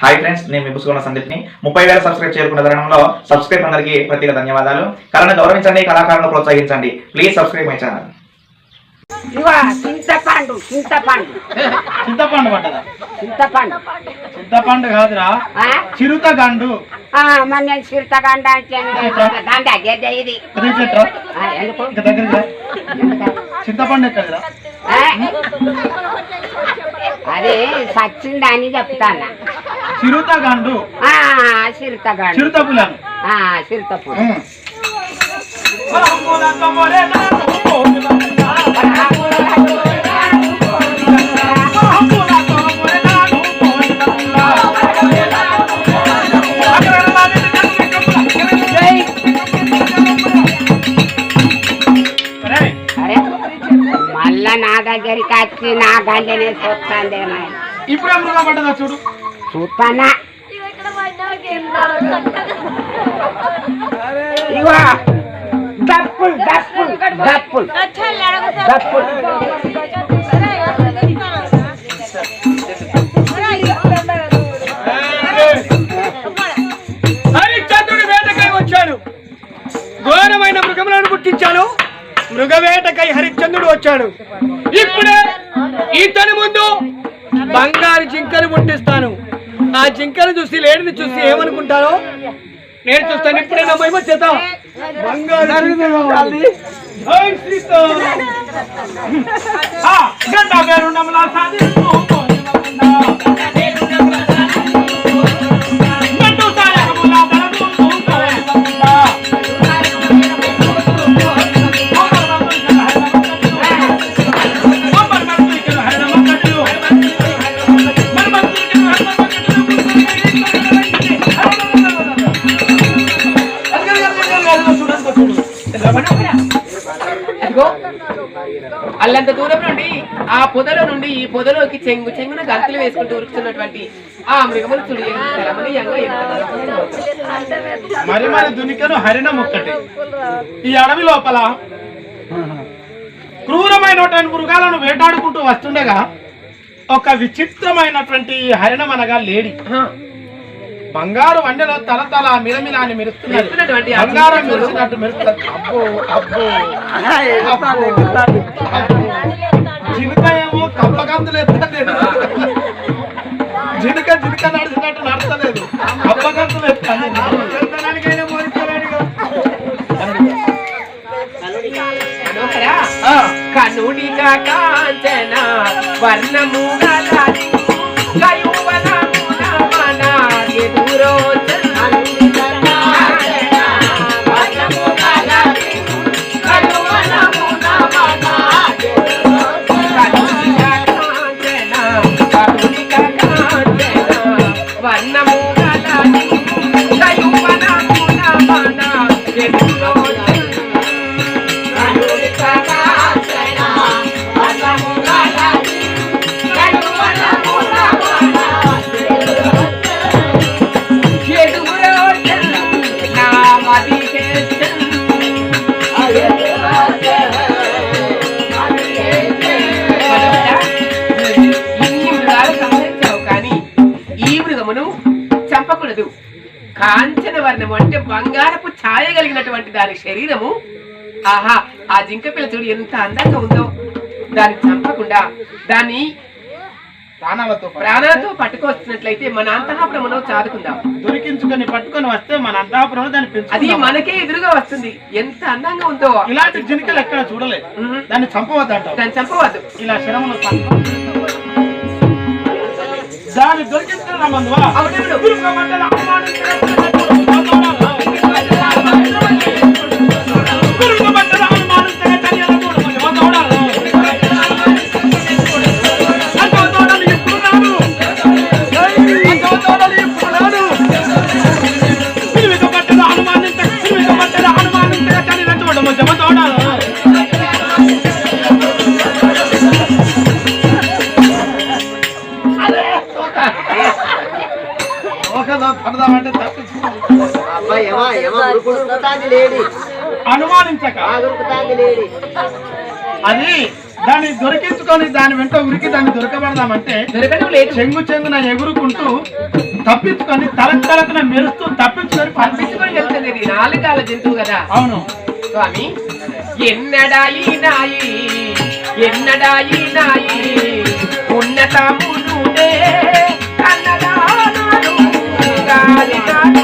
Hi friends నేను మీ పుసుకున్న సందీప్ని. ముప్పై వేల సబ్స్క్రైబ్ చేరుకున్న తరుణంలో సబ్స్క్రైబ్ అందరికీ ప్రత్యేక ధన్యవాదాలు. కళను గౌరవించండి కళాకారులను ప్రోత్సహించండి. ప్లీజ్ సబ్స్క్రైబ్ మై ఛానల్ చింతపండు చింతపండు. చింతపండు పడ్డదా? చింతపండు. చింతపండు కాదురా. ఆ? చిరుత గండు ఆ, మరి నేను చిరుతగండ అంటే ఇది. చింతపండు ఎక్కడిరా అది సచ్చిందని చెప్తాను చిరుత గండు ఆ చిరుతగండ చిరుత పులను ఆ దగ్గరికి వచ్చి నా గంటనే చూస్తాందేమో ఇప్పుడే చూడు. చూస్తానా? ఇగో డప్పులు డప్పులు డప్పులు డప్పులు హరిశ్చంద్రుడు వేటకై వచ్చాడు. ఘోరమైన మృగములను పుట్టించాను మృగవేటకై హరిశ్చంద్రుడు వచ్చాడు. ఇప్పుడే ఇతని ముందు బంగారు జింకను పుట్టిస్తాను. ఆ జింకను చూసి లేడిని చూసి ఏమనుకుంటారో? నేను చూస్తాను. ఇప్పుడే నా మహిమ చేత బంగారు అల్లంత దూరం నుండి ఆ పొదలో నుండి ఈ పొదలోకి చెంగు చెంగున గంతులు వేసుకుంటూ ఉరుకుతున్నటువంటి ఆ మృగములు. మరి మరి దునికను హరిణం ఒక్కటి ఈ అడవి లోపల క్రూరమైనటువంటి మృగాలను వేటాడుకుంటూ వస్తుండగా ఒక విచిత్రమైనటువంటి హరిణం అనగా లేడి బంగారు వండెలో తల తల మిలమిల అని మెరుస్తున్నది. మెరుస్తున్నటువంటి ఆ బంగారం. మెరిసినట్టు అబ్బో అబ్బో. జినుక ఏమో కప్పగంతులు ఎత్తలేదు జినుక జినుక నడిచినట్టు నడతలేదు. కప్పగంతులు ఆ, కనుడిగా కాంచన వర్ణము కలిగినటువంటి దాని శరీరము ఆహా ఆ జింక పిల్ల చూడు ఎంత అందంగా ఉందో దాన్ని చంపకుండా దాన్ని ప్రాణాలతో ప్రాణాలతో పట్టుకొచ్చినట్లయితే మన అంతఃపురమును చాదుకుందాం. దొరికించుకొని పట్టుకొని వస్తే మన అంతాపురం దాన్ని అది మనకే ఎదురుగా వస్తుంది. ఎంత అందంగా ఉందో. ఇలాంటి జినుకలు ఎక్కడ చూడలేదు. దాన్ని చంపవద్దంటావు దాన్ని చంపవద్దు. ఇలా పట్టుకొని దాన్ని దొరికించుకున్న మందువా అబ్బాయి ఏమా ఏమా లేడి. అనుమానించక. అది దాన్ని దొరికించుకొని దాని వెంట ఉరికి దాన్ని దొరకబడదామంటే చెంగు చెంగున ఎగురుకుంటూ తప్పించుకొని తలకు తలకున మెరుస్తూ తప్పించుకొని పంపించుకొని వెళ్తుంది నాలుగాల జంతువు కదా. అవును. స్వామి ఎన్నడాయి నాయి ఎన్నడాయి నాయి ఉన్నతమునునే కన్నడానాడు గాలినాడు.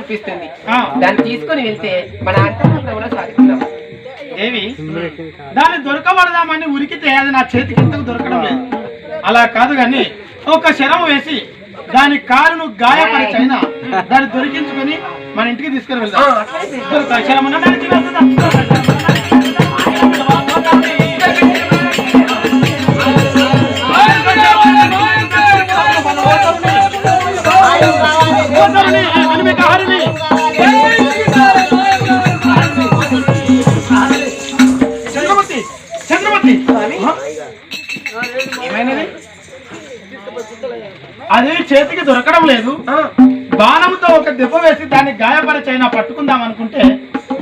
అనిపిస్తుంది. దాన్ని తీసుకొని వెళ్తే మన అంతఃపురంలో సాధిస్తున్నాం. దేవి దాన్ని దొరకబడదామని ఉరికితే అది నా చేతికి ఇంతకు దొరకడం లేదు. అలా కాదు గాని ఒక శరము వేసి దాని కాలును గాయపరిచైనా దాన్ని దొరికించుకొని మన ఇంటికి తీసుకుని వెళ్దాం. అట్లనే హరిని. చంద్రమతి చంద్రమతి ఆ? ఏమైనది? అది చేతికి దొరకడం లేదు. బాణంతో ఒక దెబ్బ వేసి దాన్ని గాయపరిచైనా పట్టుకుందాం అనుకుంటే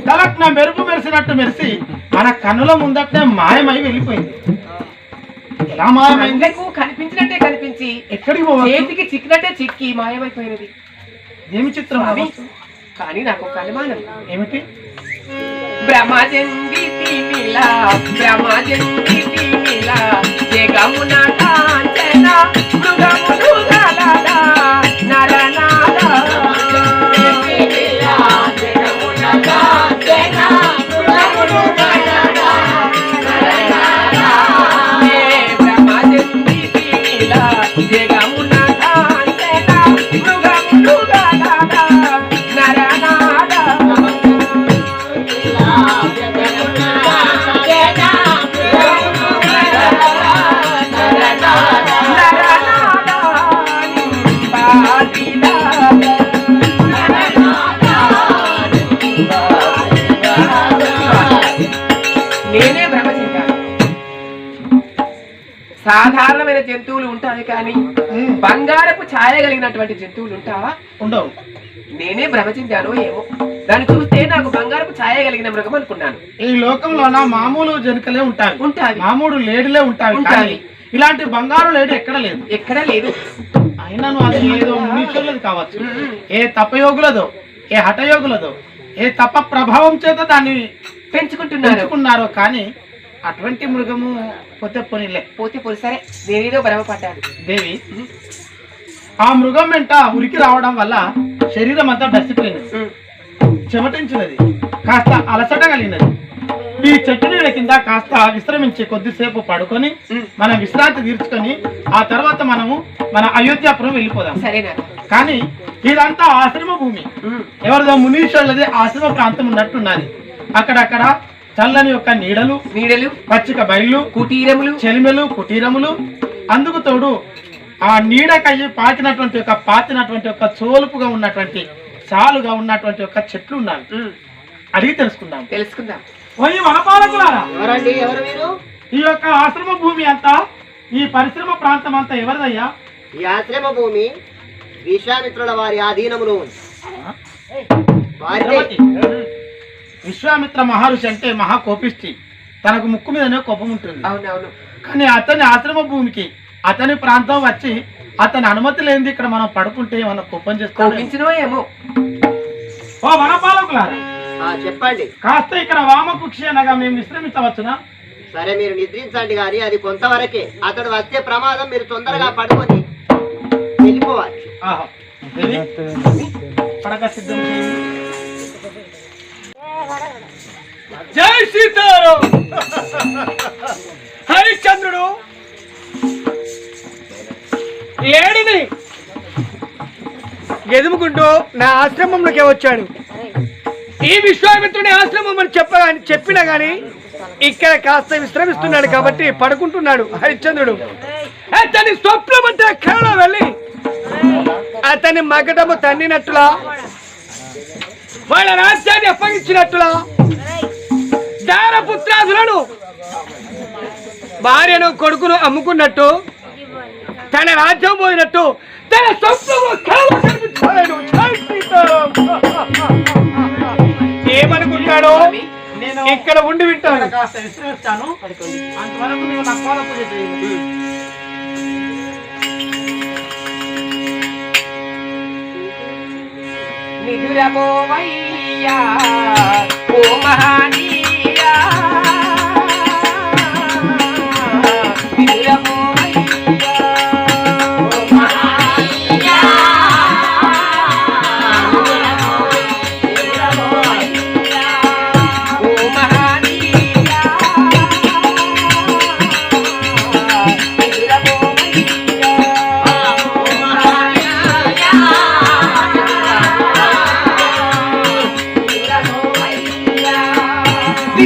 తలక్ నా మెరుపు మెరిసినట్టు మెరిసి మన కన్నుల ముందటే మాయమై వెళ్ళిపోయింది. ఎలా మాయమైంది? కనిపించినట్టే కనిపించి ఎక్కడికి పోవచ్చు చేతికి చిక్కినట్టే చిక్కి మాయమైపోయినది. ఏమి చిత్రం అవ్వచ్చు? కానీ నాకు ఒక అనుమానం ఏమిటి బ్రహ్మజంగి బ్రహ్మజంగి జగమున కాంచన మృగములు కలిగినటువంటి జంతువులు ఉంటావా? ఉండవు. నేనే భ్రమచించానో ఏమో. దాన్ని చూస్తే నాకు బంగారపు ఛాయ కలిగిన మృగం అనుకున్నాను. ఈ లోకంలోన మామూలు జనకలే ఉంటాయి. ఉంటావి మామూలు లేడులే ఉంటాయి ఉంటాయి. ఇలాంటి బంగారు లేడు ఎక్కడ లేదు. ఎక్కడా లేదు. అయినను అది ఏదో మునీశ్వరులది కావచ్చు. ఏ తపయోగులదో ఏ హఠయోగులదో ఏ తప ప్రభావం చేత దాన్ని పెంచుకుంటున్నారు. కానీ అటువంటి మృగము పోతే పోనీలే. పోతే పోయి సరే నేనేదో భ్రమపడ్డాను దేవి ఆ మృగం వెంట ఉరికి రావడం వల్ల శరీరం అంతా డసిపోయినది ఉమ్. చెమటించినది. కాస్త అలసట కలిగినది. ఈ చెట్టు నీడ కింద కాస్త విశ్రమించి కొద్దిసేపు పడుకొని. మనం విశ్రాంతి తీర్చుకొని ఆ తర్వాత మనము మన అయోధ్యాపురం వెళ్ళిపోదాం. సరేనా? కానీ ఇదంతా ఆశ్రమ భూమి. ఎవరిదో మునీశ్వరులది ఆశ్రమ ప్రాంతం ఉన్నట్టున్నది. అక్కడక్కడ చల్లని యొక్క నీడలు నీడలు పచ్చిక బయళ్ళు కుటీరములు చెలిమెలు కుటీరములు అందుకు తోడు ఆ నీడకయ్యి పాకినటువంటి ఒక పాతినటువంటి ఒక చోలుపుగా ఉన్నటువంటి చాలుగా ఉన్నటువంటి ఒక చెట్లు ఉన్నాయి ఉమ్. అడిగి తెలుసుకుందాం. తెలుసుకుందాం. ఓయ్ వనపాలకులారా ఎవరండి? ఎవరు మీరు? ఈ యొక్క ఆశ్రమ భూమి అంతా ఈ పరిశ్రమ ప్రాంతం అంతా ఎవరిదయ్యా? ఈ ఆశ్రమ భూమి విశ్వామిత్రుల వారి ఆధీనములో. విశ్వామిత్ర మహర్షి అంటే మహా కోపిష్టి తనకు ముక్కు మీదనే కోపం ఉంటుంది. అవునవును. కానీ అతని ఆశ్రమ భూమికి అతని ప్రాంతం వచ్చి అతని అనుమతి లేనిది ఇక్కడ మనం పడుకుంటే ఏమన్నా కోపం చేసుకోవాలి కోపించినో ఏమో? ఓ వనపాలకులారా. చెప్పండి. కాస్త ఇక్కడ వామకుక్షి అనగా మేము విశ్రమించవచ్చునా? సరే మీరు నిద్రించండి కానీ అది కొంతవరకే. అతడు వచ్చే ప్రమాదం మీరు తొందరగా పడుకొని వెళ్ళిపోవాలి ఆహా. దేవి, పడక సిద్ధం చేయండి. జై సీతారాం. హరిశ్చంద్రుడు. లేడిని ఎదుముకుంటూ నా ఆశ్రమంలోకి వచ్చాడు. ఈ విశ్వామిత్రుని ఆశ్రమం అని చెప్ప చెప్పినా కానీ ఇక్కడ కాస్త విశ్రమిస్తున్నాడు కాబట్టి పడుకుంటున్నాడు హరిశ్చంద్రుడు. అతని స్వప్నం అంటే కళలో వెళ్ళి అతని మగటము తన్నినట్టులా వాళ్ళ రాజ్యాన్ని అప్పగించినట్టులా దారపుత్రాసులను భార్యను కొడుకును అమ్ముకున్నట్టు తన రాజ్యం పోయినట్టు తన కలలో కనిపించాడు. ఏమనుకుంటాడో నేను ఇక్కడ ఉండి వింటాను. కాస్త విశ్రమిస్తాను అంతవరకు నువ్వు నా కోల పూజ చేయి నిదురబోవయ్యా ఓ మహానీయా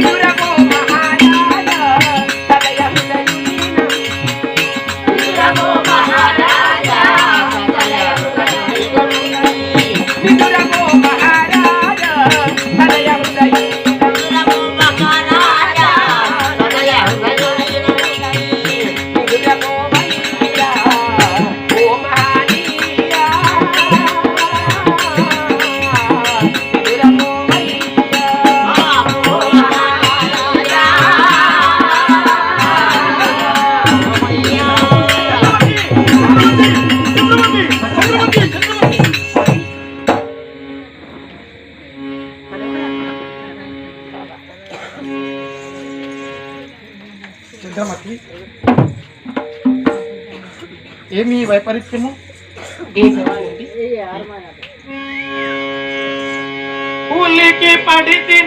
dura ఏమి వైపరీత్యము? పులికి పడితి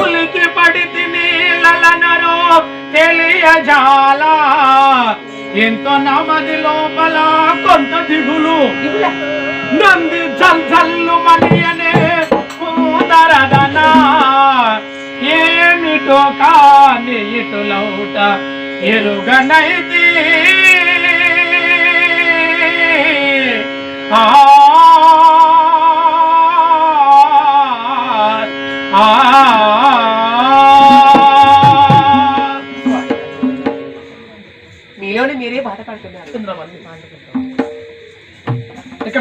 ఉలికి పడి తిని లలనరో ఆ తెలియజాల. ఎంతో నమదిలో నంది జల్ జల్లు మనియనే కూదరదనా ఏమిటో కాని ఇటులౌట ఎరుగనైతి. ఆ ఆ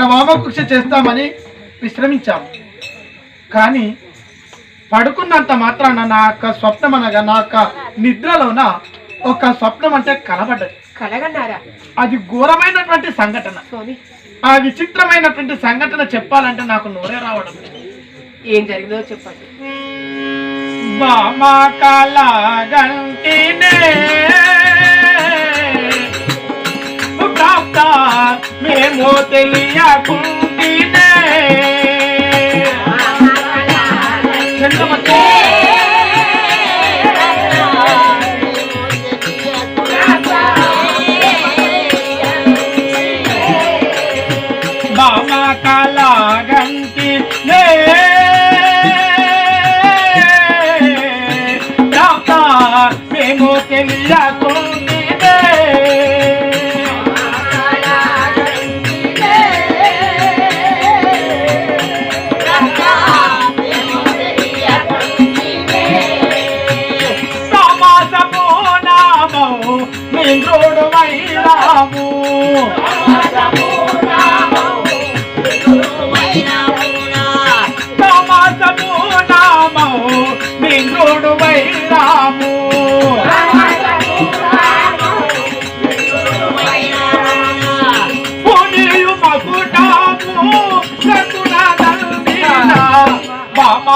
ఇక్కడ వామకృషి చేస్తామని విశ్రమించాం. కానీ పడుకున్నంత మాత్రాన నా యొక్క స్వప్నం అనగా నా యొక్క నిద్రలోన ఒక స్వప్నం అంటే కనబడ్డది. కలగన్నారా? అది ఘోరమైనటువంటి సంఘటన. ఆ విచిత్రమైనటువంటి సంఘటన చెప్పాలంటే నాకు నోరే రావడం. ఏం జరిగిందో చెప్పండి. బామా కలగంటినే ప్రాప్త మేము తెలియకుండా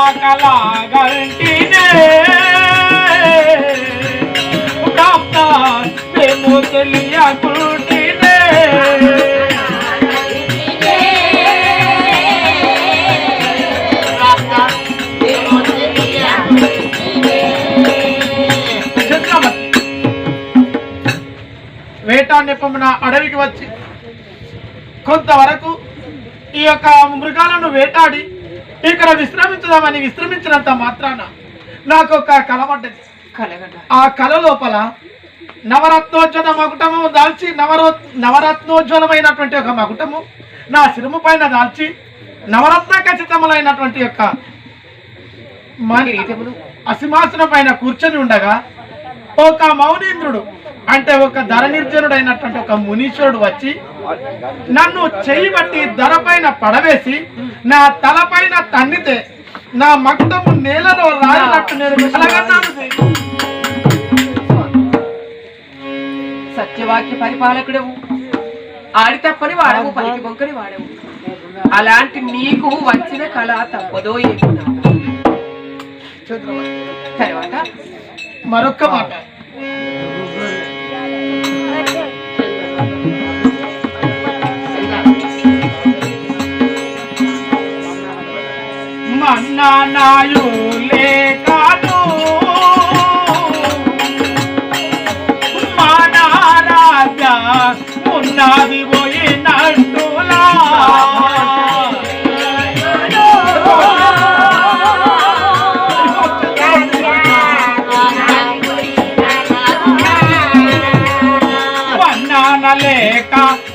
వేటా కాప్తాన్ వేటాన్ని పొమ్మిన అడవికి వచ్చి కొంతవరకు ఈ యొక్క మృగాలను వేటాడి ఇక్కడ విశ్రమించుదామని విశ్రమించినంత మాత్రాన నాకు ఒక కల పడ్డది. ఆ కళ లోపల నవరత్నోజ్వల మకుటము దాల్చి నవరో నవరత్నోజ్వలమైనటువంటి ఒక మకుటము నా శిరము పైన దాల్చి నవరత్న ఖచ్చితములైనటువంటి యొక్క అసింహాసనం పైన కూర్చొని ఉండగా ఒక మౌనీంద్రుడు అంటే ఒక ధర నిర్జనుడైనటువంటి ఒక మునీశ్వరుడు వచ్చి నన్ను చేయి బట్టి ధర పైన పడవేసి నా తల పైన తన్నితే నా మకుటము నేలలో రాలినట్టు నేను. సత్యవాక్య పరిపాలకుడవు ఆడి తప్పని వాడవు పలికి బొంకని వాడవు అలాంటి నీకు వచ్చిన కళ తప్పదో. తర్వాత మరొక్క మాట మన్నానాయులే కాదు మానారాజా ఉన్నది పోయినట్టులా లేక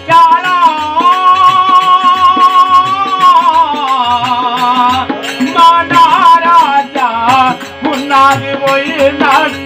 చాలా పోయినట్టులా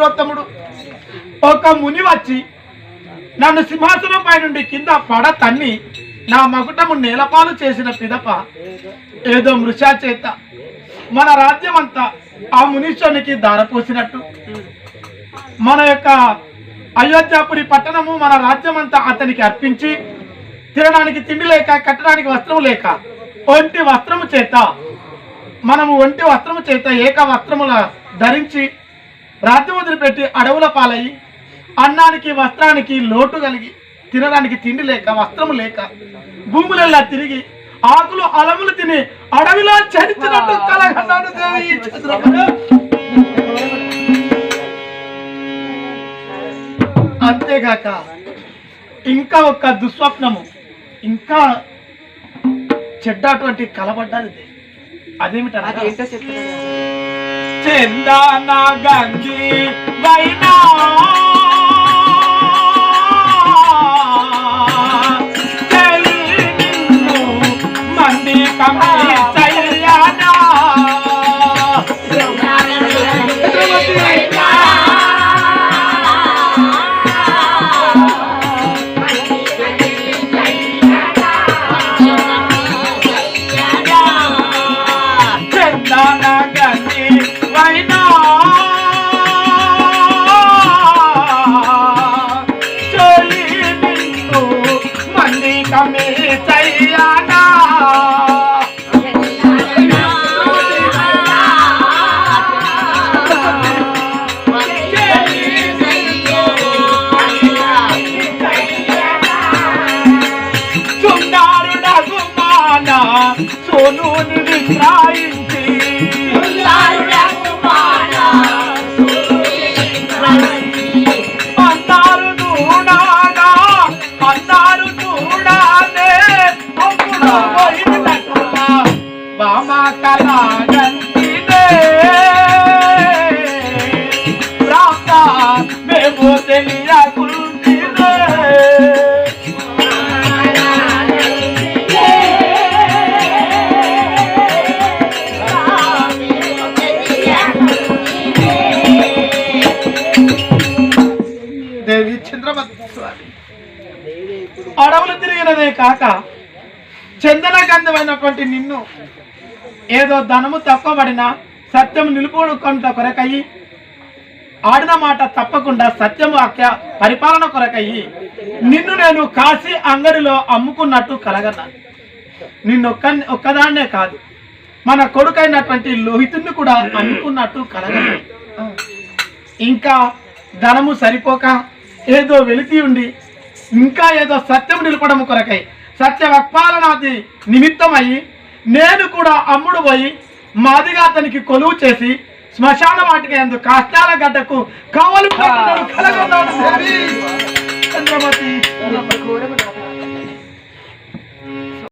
ఒక ఒక ముని వచ్చి నన్ను సింహాసనం పై నుండి కింద పడ తన్ని నా మకుటము నేలపాలు చేసిన పిదప ఏదో మృషా చేత మన రాజ్యం అంతా ఆ మునీశ్వరునికి దారపోసినట్టు. మన యొక్క అయోధ్యాపురి పట్టణము మన రాజ్యం అంతా అతనికి అర్పించి తినడానికి తిండి లేక కట్టడానికి వస్త్రం లేక ఒంటి వస్త్రము చేత మనము ఒంటి వస్త్రము చేత ఏక వస్త్రముల ధరించి రాజ్యం వదిలిపెట్టి అడవుల పాలయ్యి అన్నానికి వస్త్రానికి లోటు కలిగి తినడానికి తిండి లేక వస్త్రము లేక భూములల్లా తిరిగి ఆకులు అలములు తిని అడవిలో చరిచినట్టు కలగన్నాడు దేవి అంతేగాక ఇంకా ఒక దుస్వప్నము ఇంకా చెడ్డటువంటి కలబడ్డది దేవి. అదేమిటనగా గంగి వైనా నిన్ను మంది కమి అన్నారు చూడాగా అన్నారు చూడాలే కళ కాక చందన గంధమైనటువంటి నిన్ను ఏదో ధనము తక్కువబడిన సత్యం నిలుపుకొంట కొరకయ్యి ఆడిన మాట తప్పకుండా సత్యము అక్క పరిపాలన కొరకయ్యి నిన్ను నేను కాశీ అంగడిలో అమ్ముకున్నట్టు కలగన్నా నిన్నొక్క ఒక్కదాన్నే కాదు మన కొడుకైనటువంటి లోహితుణ్ణి కూడా అమ్ముకున్నట్టు కలగన్నా ఇంకా ధనము సరిపోక ఏదో వెలితి ఉండి ఇంకా ఏదో సత్యం నిలపడం కొరకై సత్య వక్పాలనాది నిమిత్తమయ్యి నేను కూడా అమ్ముడు పోయి మాదిగా అతనికి కొలువు చేసి శ్మశాన వాటికి ఎందు కష్టాల గడ్డకు కవలు చంద్రమతి.